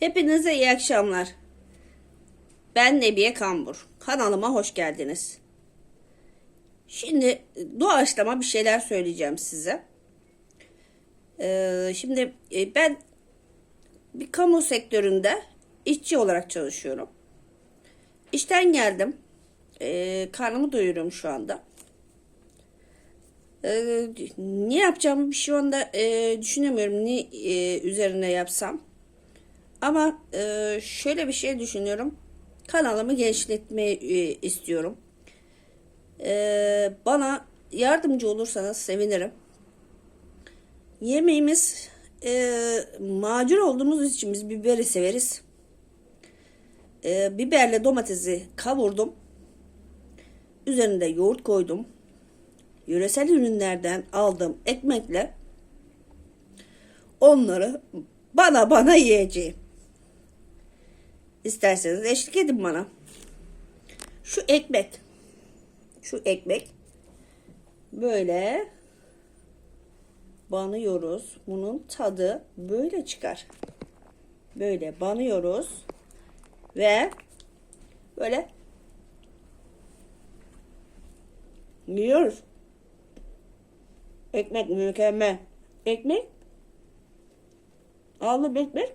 Hepinize iyi akşamlar. Ben Nebiye Kambur. Kanalıma hoş geldiniz. Şimdi doğaçlama bir şeyler söyleyeceğim size. Ee, şimdi e, ben bir kamu sektöründe işçi olarak çalışıyorum. İşten geldim. Ee, karnımı doyuruyorum şu anda. Ee, ne yapacağımı şu anda e, düşünemiyorum. Ne e, üzerine yapsam. Ama e, şöyle bir şey düşünüyorum. Kanalımı genişletmeyi e, istiyorum. E, bana yardımcı olursanız sevinirim. Yemeğimiz e, macun olduğumuz için biz biberi severiz. E, biberle domatesi kavurdum. Üzerinde yoğurt koydum. Yöresel ürünlerden aldığım ekmekle onları bana bana yiyeceğim. İsterseniz eşlik edin bana. Şu ekmek. Şu ekmek. Böyle banıyoruz. Bunun tadı böyle çıkar. Böyle banıyoruz. Ve böyle yiyoruz. Ekmek mükemmel. Ekmek. Aldım ekmek.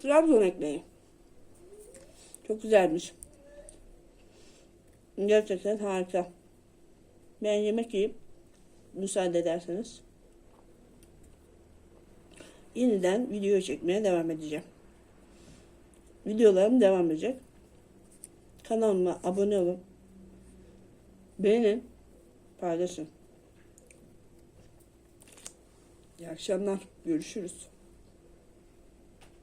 Trabzon ekmeği. Çok güzelmiş. Gerçekten harika. Ben yemek yiyip müsaade ederseniz yeniden video çekmeye devam edeceğim. Videolarım devam edecek. Kanalıma abone olun. Beğenin. Paylaşın. İyi akşamlar. Görüşürüz.